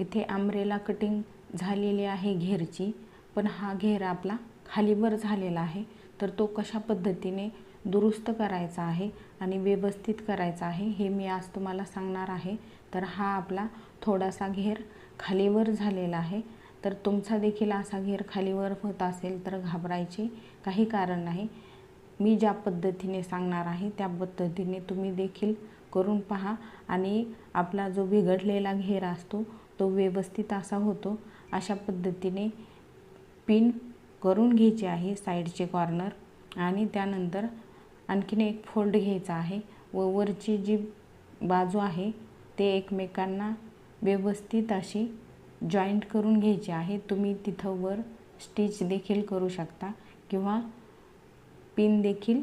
इथे umbrella cutting झालेली आहे घेरची पण हा घेर आपला खालीवर झालेला आहे. तर तो कशा पद्धतीने दुरुस्त करायचा आहे आणि व्यवस्थित करायचा आहे हे मी आज तुम्हाला सांगणार आहे. तर हा आपला थोडासा घेर खालीवर झालेला आहे. तर तुमचा देखील असा घेर खालीवर होत असेल तर घाबरायचे काही कारण नाही. मी ज्या पद्धतीने सांगणार आहे त्या पद्धतीने तुम्ही देखील करून पहा. आणि आपला जो बिघडलेला घेर असतो तो व्यवस्थित असा होतो अशा पद्धतीने पिन करून घ्यायचे आहे साईडचे कॉर्नर आणि त्यानंतर आणखीन एक फोल्ड घ्यायचा आहे व वरची जी बाजू आहे ते एकमेकांना व्यवस्थित अशी जॉईंट करून घ्यायची आहे. तुम्ही तिथं वर स्टिच देखील करू शकता किंवा पिन देखील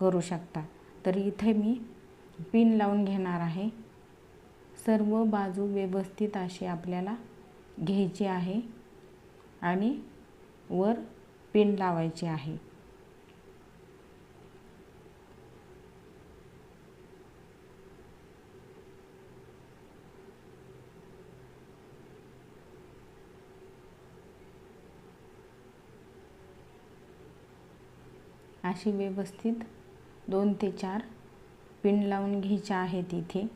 करू शकता. तर इथे मी पिन लावून घेणार आहे. सर्व बाजू व्यवस्थित अशी आपल्याला घ्यायची आहे आणि वर पिन लावायची आहे. अशी व्यवस्थित दोन ते चार पिन लावून घ्यायच्या आहेत इथे.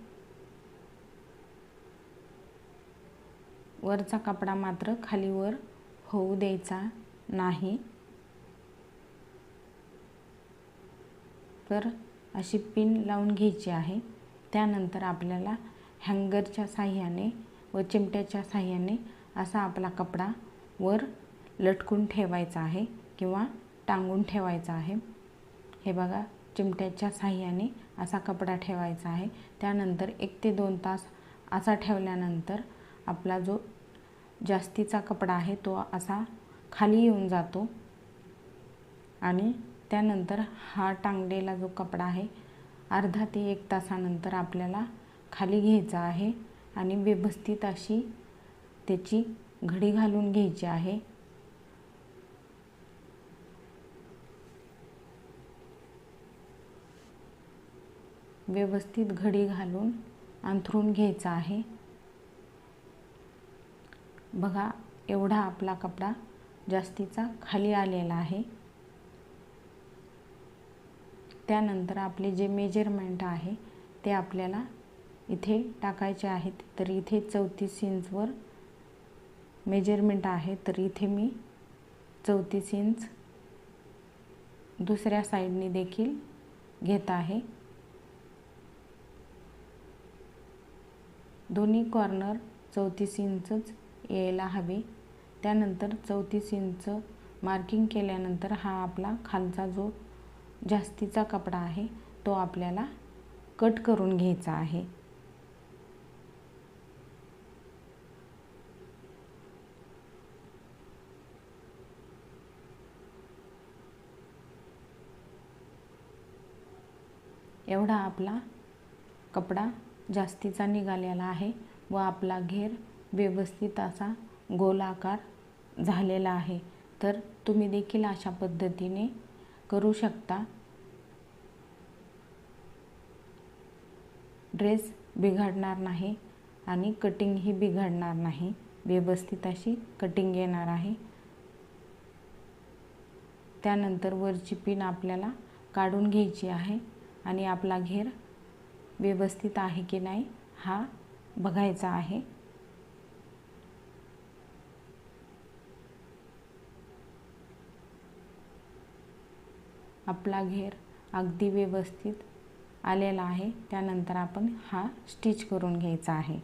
वरचा कपडा मात्र खालीवर होऊ द्यायचा नाही. तर अशी पिन लावून घ्यायची आहे. त्यानंतर आपल्याला हँगरच्या साह्याने व चिमट्याच्या साह्याने असा आपला कपडा वर लटकून ठेवायचा आहे किंवा टांगून ठेवायचा आहे. हे बघा चिमट्याच्या साह्याने असा कपडा ठेवायचा आहे. त्यानंतर एक ते दोन तास असा ठेवल्यानंतर आपला जो जास्तीचा कपडा आहे तो असा खाली येऊन जातो. आणि त्यानंतर हा टांगलेला जो कपडा आहे अर्धा ते एक तासानंतर आपल्याला खाली घ्यायचा आहे आणि व्यवस्थित अशी त्याची घडी घालून घ्यायची आहे. व्यवस्थित घडी घालून अंथरून घ्यायचा आहे. बघा एवढा आपला कपडा जास्तीचा खाली आलेला आहे. त्यानंतर आपले जे मेजरमेंट आहे ते आपल्याला इथे टाकायचे आहेत. तर इथे चौतीस इंचवर मेजरमेंट आहे. तर इथे मी चौतीस इंच दुसऱ्या साईडने देखील घेत आहे. दोन्ही कॉर्नर चौतीस इंचच यायला हवे. त्यानंतर चौतीस इंच मार्किंग केल्यानंतर हा आपला खालचा जो जास्तीचा कपडा आहे तो आपल्याला कट करून घ्यायचा आहे. एवढा आपला कपडा जास्तीचा निघालेला आहे व आपला घेर व्यवस्थित असा गोलाकार झालेला आहे. तर तुम्ही देखील अशा पद्धतीने करू शकता. ड्रेस बिघडणार नाही आणि कटिंगही बिघडणार नाही. व्यवस्थित अशी कटिंग येणार आहे. त्यानंतर वरची पिन आपल्याला काढून घ्यायची आहे आणि आपला घेर व्यवस्थित आहे की नाही हा बघायचा आहे. आपला घेर अगदी व्यवस्थित आलेला आहे. त्यानंतर आपण हा स्टिच करून घ्यायचा आहे.